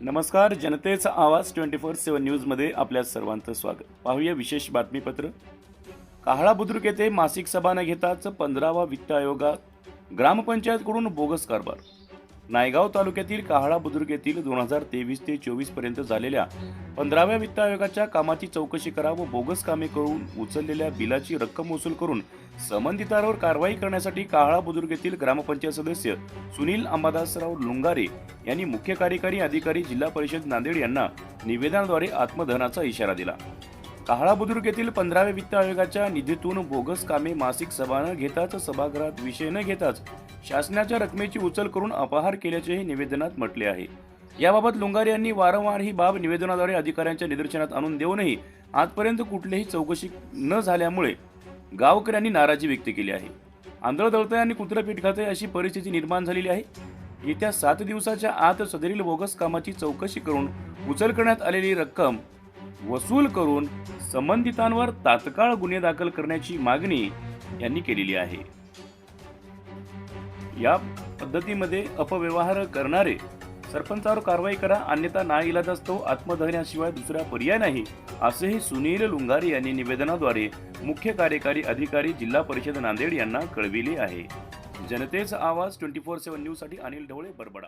नमस्कार जनतेचा आवाज ट्वेंटी फोर सेवन न्यूजमध्ये आपल्या सर्वांचं स्वागत. पाहूया विशेष बातमीपत्र. काहळा बुद्रुक येथे मासिक सभा न घेताच पंधरावा वित्त आयोगात ग्रामपंचायतकडून बोगस कारभार. नायगाव तालुक्यातील काहळा बुद्रुक येथील दोन हजार तेवीस ते चोवीसपर्यंत झालेल्या पंधराव्या वित्त आयोगाच्या कामाची चौकशी करा व बोगस कामे करून उचललेल्या बिलाची रक्कम वसूल करून संबंधितांवर कारवाई करण्यासाठी काहळा बुद्रुक येथील ग्रामपंचायत सदस्य सुनील अंबादासराव लुंगारे यांनी मुख्य कार्यकारी अधिकारी जिल्हा परिषद नांदेड यांना निवेदनाद्वारे आत्मधनाचा इशारा दिला. काहळा बुद्रुक येथील पंधराव्या वित्त आयोगाच्या निधीतून बोगस कामे मासिक सभा न घेताच सभागृहात विषय न घेताच शासनाच्या रकमेची उचल करून अपहार केल्याचेही निवेदनात म्हटले आहे. याबाबत लुंगारे यांनी वारंवार ही बाब निवेदनाद्वारे अधिकाऱ्यांच्या निदर्शनात आणून देऊनही आजपर्यंत कुठलीही चौकशी न झाल्यामुळे गावकऱ्यांनी नाराजी व्यक्त केली आहे. आंधळ दळतंय आणि कुत्रं पीठ खातंय अशी परिस्थिती निर्माण झालेली आहे. येत्या सात दिवसाच्या आत सदरील बोगस कामाची चौकशी करून उचल करण्यात आलेली रक्कम वसूल करून संबंधितांवर तात्काळ गुन्हे दाखल करण्याची मागणी यांनी केलेली आहे. या पद्धतीमध्ये अपव्यवहार करणारे सरपंचावर कारवाई करा अन्यथा ना इलाज असतो आत्मदहनाशिवाय दुसरा पर्याय नाही असेही सुनील लुंगारे यांनी निवेदनाद्वारे मुख्य कार्यकारी अधिकारी जिल्हा परिषद नांदेड यांना कळविले आहे. जनतेचा आवाज ट्वेंटी फोर सेव्हन न्यूजसाठी अनिल ढवळे बरबडा.